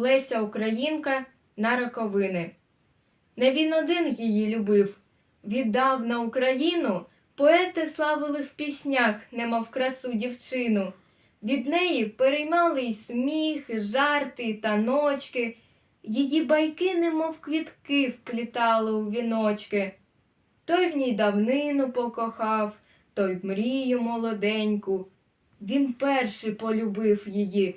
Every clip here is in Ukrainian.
Леся Українка на роковини. Не він один її любив. Віддав на Україну, поети славили в піснях, немов красу дівчину. Від неї переймали й сміх, і жарти, і таночки. Її байки, немов квітки, вплітали у віночки. Той в ній давнину покохав, той мрію молоденьку. Він перший полюбив її,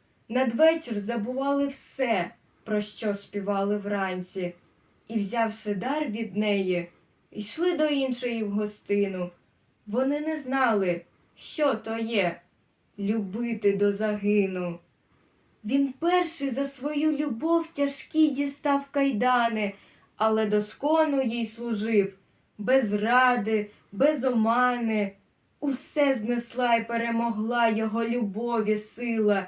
надвечір забували все, про що співали вранці, і, взявши дар від неї, йшли до іншої в гостину. Вони не знали, що то є любити до загину. Він перший за свою любов тяжкі дістав кайдани, але доскону їй служив, без ради, без омани. Усе знесла й перемогла його любові сила,